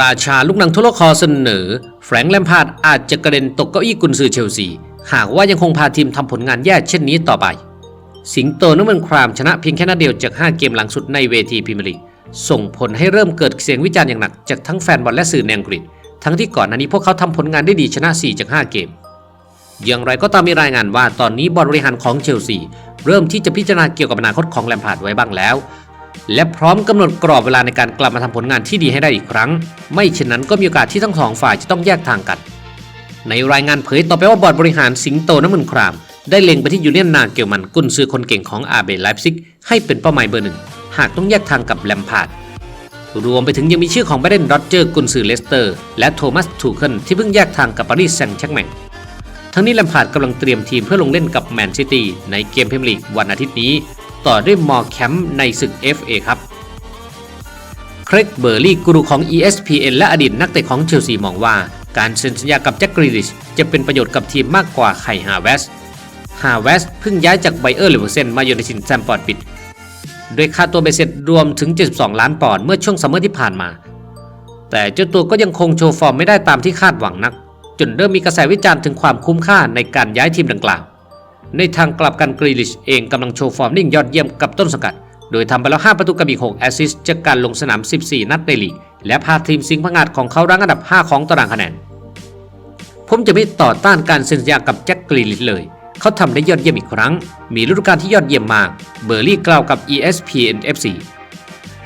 ราชาลูกหนังโทรคอเสนอ แฟรงค์แลมพาร์ดอาจจะกระเด็นตกเก้าอี้กุนซือเชลซี หากว่ายังคงพาทีมทำผลงานแย่เช่นนี้ต่อไป สิงโตนักมันครามชนะเพียงแค่นัดเดียวจาก 5 เกมหลังสุดในเวทีพรีเมียร์ลีกส่งผลให้เริ่มเกิดเสียงวิจารณ์อย่างหนักจากทั้งแฟนบอลและสื่อในอังกฤษ ทั้งที่ก่อนหน้านี้พวกเขาทำผลงานได้ดีชนะ 4 จาก 5 เกม อย่างไรก็ตามมีรายงานว่าตอนนี้บอร์ดบริหารของเชลซีเริ่มที่จะพิจารณาเกี่ยวกับอนาคตของแลมพาร์ดไว้บ้างแล้ว และพร้อมกำหนดกรอบเวลาในการกลับมาทำผลงานที่ดีให้ได้อีกครั้ง ไม่เช่นนั้นก็มีโอกาสที่ทั้งสองฝ่ายจะต้องแยกทางกัน ในรายงานเผยต่อไปว่าบอร์ดบริหารสิงโตน้ำมันคราม ได้เล็งไปที่ยูเนียนนาเกลมันกุนซือคนเก่งของอาเบไลฟ์ซิกให้เป็นเป้าหมายเบอร์หนึ่งหากต้องแยกทางกับแลมพาร์ดรวมไปถึงยังมีชื่อของแบรเดนโรเจอร์กุนซือเลสเตอร์ และโทมัสทูเคิลที่เพิ่งแยกทางกับปารีสแซงต์แชร์แมงทั้งนี้แลมพาร์ดกำลังเตรียมทีมเพื่อลงเล่นกับแมนซิตี้ในเกมพรีเมียร์ลีกวันอาทิตย์นี้ ต่อด้วยมอร์แคมป์ในศึก FA ครับ เครกเบอร์รี่กูรูของ ESPN และอดีตนักเตะของเชลซีมองว่า การเซ็นสัญญากับแจ็คกรีลิชจะเป็นประโยชน์กับทีมมากกว่าไข่ฮาเวสฮาเวสเพิ่งย้ายจากไบเออร์เลเวอร์เซนมาอยู่ในทีมแซมปอร์ดปิดโดยค่าตัวเบเสร็จรวมถึง 72 ล้านปอนด์เมื่อช่วงซัมเมอร์ที่ผ่านมา แต่เจ้าตัวก็ยังคงโชว์ฟอร์มไม่ได้ตามที่คาดหวังนัก จนเริ่มมีกระแสวิจารณ์ถึงความคุ้มค่าในการย้ายทีมดังกล่าว ในทางกลับกันกรีลิชเองกำลังโชว์ฟอร์มนิ่งยอดเยี่ยมกับต้นสังกัด โดยทำไปแล้ว 5 ประตูกับอีก 6 แอสซิสต์จากการลงสนาม 14 นัดในลีก และพาทีมสิงห์พังงาดของเขารั้งอันดับ 5 ของตารางคะแนน ผมจะไม่ต่อต้านการเซ็นสัญญากับแจ็คกรีลิชเลย เขาทำได้ยอดเยี่ยมอีกครั้ง มีฤดูกาลที่ยอดเยี่ยมมาก เบอร์รี่กล่าวกับ ESPN FC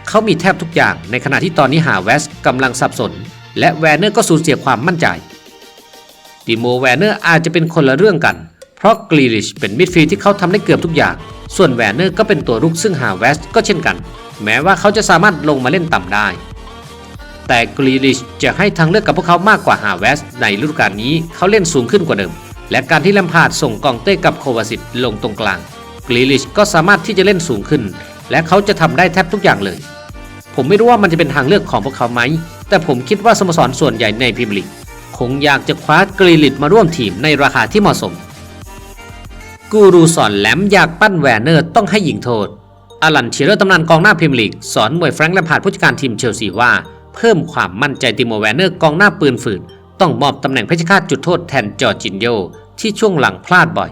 เขามีแทบทุกอย่างในขณะที่ตอนนี้หาเวสกำลังสับสน และแวนเนอร์ก็สูญเสียความมั่นใจติโมแวนเนอร์อาจจะเป็นคนละเรื่องกัน เพราะกรีลิชเป็นมิดฟิลด์ที่เขาทำได้เกือบทุกอย่าง ส่วนแวนเนอร์ก็เป็นตัวรุกซึ่งหาเวสก็เช่นกัน แม้ว่าเขาจะสามารถลงมาเล่นต่ำได้ แต่กรีลิชจะให้ทางเลือกกับพวกเขามากกว่าฮาเวสในฤดูกาลนี้เขาเล่นสูงขึ้นกว่าเดิม และการที่แลมพาร์ดส่งกองเต้กับโควาสิตลงตรงกลางกรีลิชก็สามารถที่จะเล่นสูงขึ้น และเขาจะทำได้แทบทุกอย่างเลย ผมไม่รู้ว่ามันจะเป็นทางเลือกของพวกเขาไหม แต่ผมคิดว่าสโมสรส่วนใหญ่ในพรีเมียร์ลีกคงอยากจะคว้ากรีลิชมาร่วมทีมในราคาที่เหมาะสม กูรูสอนแหลมอยากปั้นแวนเนอร์ต้องให้ยิงโทษอลันเชียร์ตำนานกองหน้าพรีเมียร์ลีกสอนมวยแฟรงค์แลมพาร์ดผู้จัดการทีมเชลซีว่า เพิ่มความมั่นใจติโมแวนเนอร์กองหน้าปืนฝืน ต้องมอบตำแหน่งเพชรฆาตจุดโทษแทนจอร์จินโยที่ช่วงหลังพลาดบ่อย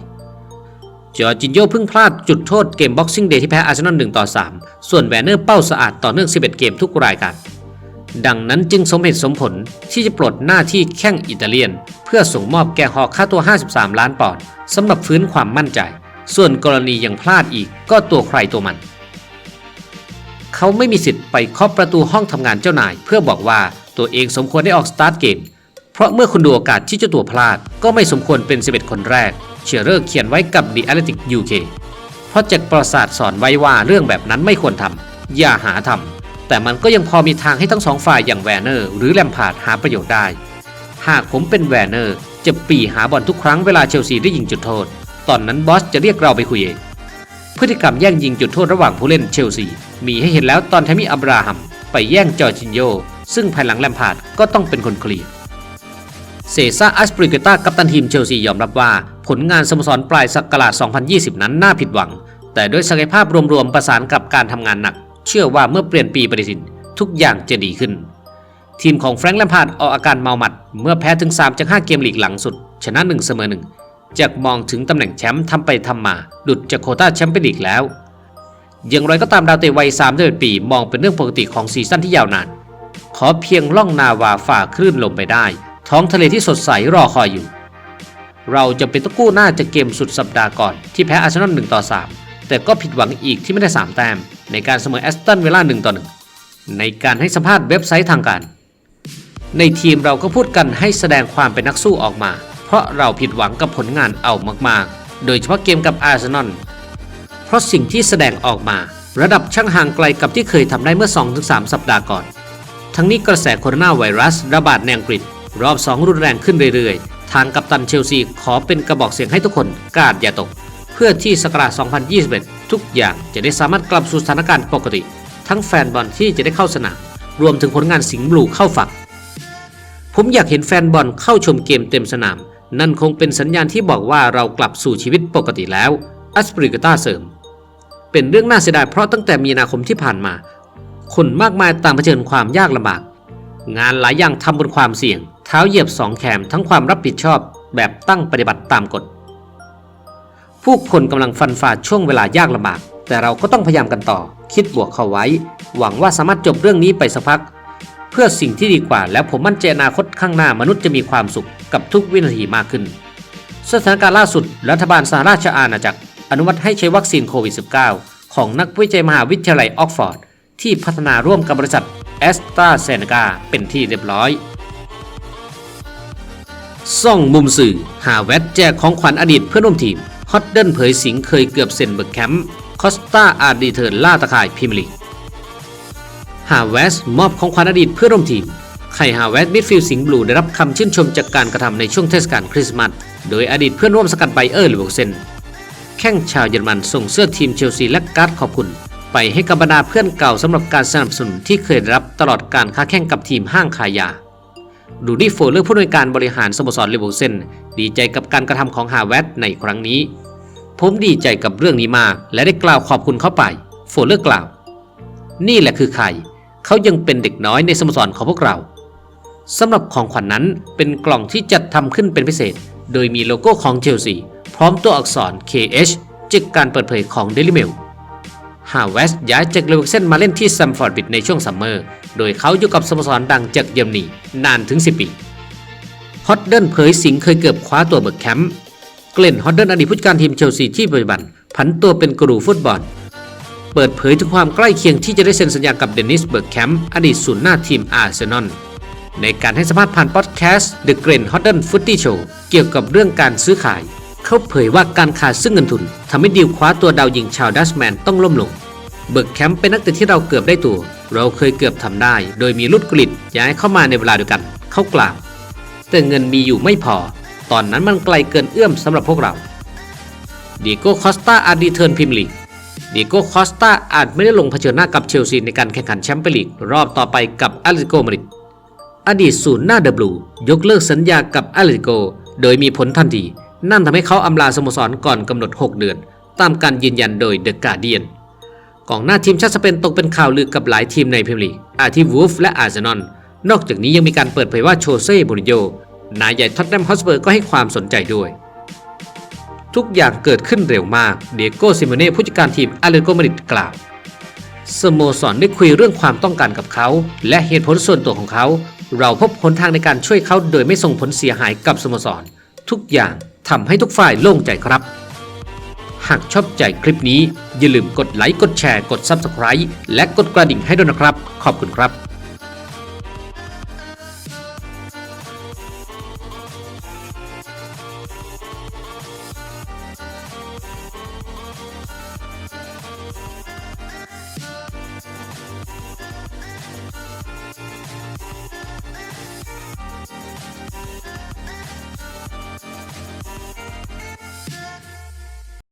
จอร์จินโยเพิ่งพลาดจุดโทษเกมบ็อกซิ่งเดย์ที่แพ้อาร์เซนอล1ต่อ3ส่วนแวนเนอร์เป้าสะอาดต่อเนื่อง 11 เกมทุกรายการ ดังนั้นจึงสมเหตุสมผลที่จะปลดหน้าที่แข้งอิตาเลียน เพื่อส่งมอบแกฮอกค่าตัว 53 ล้านปอนด์สำหรับฟื้นความมั่นใจ ส่วนกรณียังพลาดอีกก็ตัวใครตัวมัน เขาไม่มีสิทธิ์ไปเคาะประตูห้องทำงานเจ้านาย เพื่อบอกว่าตัวเองสมควรได้ออกสตาร์ทเกม เพราะเมื่อคุณดูโอกาสที่เจ้าตัวพลาด ก็ไม่สมควรเป็น 11 คนแรก เชียร์เรอร์เขียนไว้กับ The Athletic UK เพราะจ็คประสาทสอนไว้ว่าเรื่องแบบนั้นไม่ควรทำอย่าหาทำ แต่มันก็ยังพอมีทางให้ทั้งสองฝ่ายอย่างแวนเนอร์หรือแลมพาร์ดหาประโยชน์ได้ หากผมเป็นแวนเนอร์จะปรีหาบอลทุกครั้งเวลาเชลซีได้ยิงจุดโทษ ตอนนั้นบอสจะเรียกเราไปคุยเองพฤติกรรมแย่งยิงจุดโทษระหว่างผู้เล่นเชลซี มีให้เห็นแล้วตอนแทมิอับราฮัมไปแย่งจอร์จินโย ซึ่งภายหลังแลมพาร์ดก็ต้องเป็นคนเคลียร์เซซ่าอัสปริเกตากัปตันทีมเชลซียอมรับว่า ผลงานสโมสรปลายศักราช2020 นั้นน่าผิดหวัง แต่ด้วยศักยภาพรวมๆประสานกับการทำงานหนัก เชื่อว่าเมื่อเปลี่ยนปีปฏิทินทุกอย่างจะดีขึ้น ทีมของแฟรงค์แลมพาร์ดออกอาการเมาหมัด เมื่อแพ้ถึง3จาก5เกมลีกหลังสุด ชนะ1เสมอ1จากมองถึงตำแหน่งแชมป์ทำไปทำมา ดุดจากโคต้าแชมเปี้ยนลีกแล้ว อย่างไรก็ตามดาวเตะวัย31ปีมองเป็นเรื่องปกติของซีซั่นที่ยาวนาน ขอเพียงล่องนาวาฝ่าคลื่นลมไปได้ ท้องทะเลที่สดใสรอคอยอยู่ เราจะเป็นต้องกู้หน้าจากเกมสุดสัปดาห์ก่อนที่แพ้อาร์เซนอล1ต่อ3แต่ก็ผิดหวังอีกที่ไม่ได้3แต้ม ในการเสมอแอสตันเวลา1ต่อ1ในการให้สัมภาษณ์เว็บไซต์ทางการ ในทีมเราก็พูดกันให้แสดงความเป็นนักสู้ออกมา เพราะเราผิดหวังกับผลงานเอามากๆ โดยเฉพาะเกมกับอาร์เซนอลเพราะสิ่งที่แสดงออกมา ระดับช่างห่างไกลกับที่เคยทำได้เมื่อ 2-3 สัปดาห์ก่อน ทั้งนี้กระแสโคโรนาไวรัส ระบาดในอังกฤษ รอบ 2 รุนแรงขึ้นเรื่อยๆ ทางกัปตันเชลซีขอเป็นกระบอกเสียงให้ทุกคนกาดอย่าตก เพื่อที่สกราช2021 ทุกอย่างจะได้สามารถกลับสู่สถานการณ์ปกติ ทั้งแฟนบอลที่จะได้เข้าสนามรวมถึงผลงานสิงห์บลูเข้าฝัก ผมอยากเห็นแฟนบอลเข้าชมเกมเต็มสนาม นั่นคงเป็นสัญญาณที่บอกว่าเรากลับสู่ชีวิตปกติแล้วอัสปริกตาเสริม เป็นเรื่องน่าเสียดายเพราะตั้งแต่มีนาคมที่ผ่านมา คนมากมายต่างเผชิญความยากลำบาก งานหลายอย่างทำบนความเสี่ยง เท้าเหยียบสองแขมทั้งความรับผิดชอบแบบตั้งปฏิบัติตามกฎ ผู้คนกำลังฟันฝ่าช่วงเวลายากลำบาก แต่เราก็ต้องพยายามกันต่อ คิดบวกเข้าไว้ หวังว่าสามารถจบเรื่องนี้ไปสักพัก เพื่อสิ่งที่ดีกว่า และผมมั่นใจอนาคตข้างหน้ามนุษย์จะมีความสุขกับทุกวินาทีมากขึ้น สถานการณ์ล่าสุด รัฐบาลสหราชอาณาจักร อนุมัติให้ใช้วัคซีนโควิด -19 ของนักวิจัยมหาวิทยาลัยออกฟอร์ดที่พัฒนาร่วมกับบริษัทแอสตราเซเนกาเป็นที่เรียบร้อยซ่องมุมสื่อ หาแวดแจกของขวัญอดีตเพื่อนร่วมทีม อตเดิลเผยสิงเคยเกือบเซ็นเบิร์กแคมป์คอสตาอาร์ดีเทิร์นล่าตะข่ายพรีเมียร์ลีกฮาเวสมอบของขวัญอดีตเพื่อนร่วมทีมไข่ฮาเวสมิดฟิลด์สิงห์บลูได้รับคำชื่นชมจากการกระทำในช่วงเทศกาลคริสต์มาสโดยอดีตเพื่อนร่วมสกัดไบเออร์ลิเวอร์เซนแข้งชาวเยอรมันส่งเสื้อทีมเชลซีและการ์ดขอบคุณ ไปให้กับบรรดาเพื่อนเก่าสำหรับการสนับสนุนที่เคยรับตลอดการค้าแข่งกับทีมห้างขายยาดูดี้โฟเลอร์ผู้อำนวยการบริหารสโมสรลิเวอร์เซนดีใจกับการกระทำของฮาเวสในครั้งนี้ ผมดีใจกับเรื่องนี้มาก และได้กล่าวขอบคุณเขาไป โฟเลอร์กล่าว นี่แหละคือใคร เขายังเป็นเด็กน้อยในสโมสรของพวกเราสำหรับของขวัญนนั้นเป็นกล่องที่จัดทำขึ้นเป็นพิเศษ โดยมีโลโก้ของเชลซีพร้อมตัวอักษร KH จากการเปิดเผยของ Daily Mail ฮาเวสย้ายจากเลเวอร์เซนมาเล่นที่ซัมฟอร์ดบิดในช่วงซัมเมอร์ โดยเขาอยู่กับสโมสรดังจากเยอรมนีนานถึง 10 ปี ฮอตเดิลเผยสิงเคยเกือบคว้าตัวเบิร์กแคมป์ เกลนฮอตเดิลอดีตผู้จัดการทีมเชลซีที่ปัจจุบัน ผันตัวเป็นกรูฟุตบอล เปิดเผยถึงความใกล้เคียงที่จะได้เซ็นสัญญากับเดนิสเบิร์กแคมป์อดีตศูนย์หน้าทีมอาร์เซนอลในการให้สัมภาษณ์ผ่านพอดแคสต์ The g r e n h o t d e n Footy Show เกี่ยวกับเรื่องการซื้อขาย เขาเผยว่าการขาดซึ่งเงินทุนทำให้ดีลคว้าตัวดาวยิงชาวดัชแมนต้องล่มลง เบิร์กแคมป์เป็นนักเตะที่เราเกือบได้ตัว เราเคยเกือบทำได้ โดยมีลุดกริดย้ายเข้ามาในเวลาเดียวกัน เขากล่าวแต่เงินมีอยู่ไม่พอ ตอนนั้นมันไกลเกินเอื้อมสำหรับพวกเราดีโก้คอสตาอาจดีเทิร์นพิมลีกดีโก้คอสตาอาจไม่ได้ลงเผชิญหน้ากับเชลซีในการแข่งขันแชมเปี้ยนลีกรอบต่อไปกับอาริโกมาริดอดีตศูนย์หน้าเดบลูยกเลิกสัญญากับอาเลติโก โดยมีผลทันที นั่นทำให้เขาอำลาสโมสรก่อนกำหนด 6 เดือน ตามการยืนยันโดยเดอะการเดียนกองหน้าทีมชาติสเปนตกเป็นข่าวลือกับหลายทีมในพรีเมียร์ลีกอาทิวูฟและอาร์เซนอลนอกจากนี้ยังมีการเปิดเผยว่าโชเซ่บูรินโญ นายใหญ่ท็อตแนมฮอสเปอร์ก็ให้ความสนใจด้วย ทุกอย่างเกิดขึ้นเร็วมาก เดโก้ซิมเน่ผู้จัดการทีมอาเลติโกมาริดกล่าวสโมสรได้คุยเรื่องความต้องการกับเขา และเหตุผลส่วนตัวของเขา เราพบหนทางในการช่วยเขาโดยไม่ส่งผลเสียหายกับสโมสร ทุกอย่างทำให้ทุกฝ่ายโล่งใจครับ หากชอบใจคลิปนี้ อย่าลืมกดไลค์ กดแชร์ กด Subscribe และกดกระดิ่งให้ด้วยนะครับ ขอบคุณครับ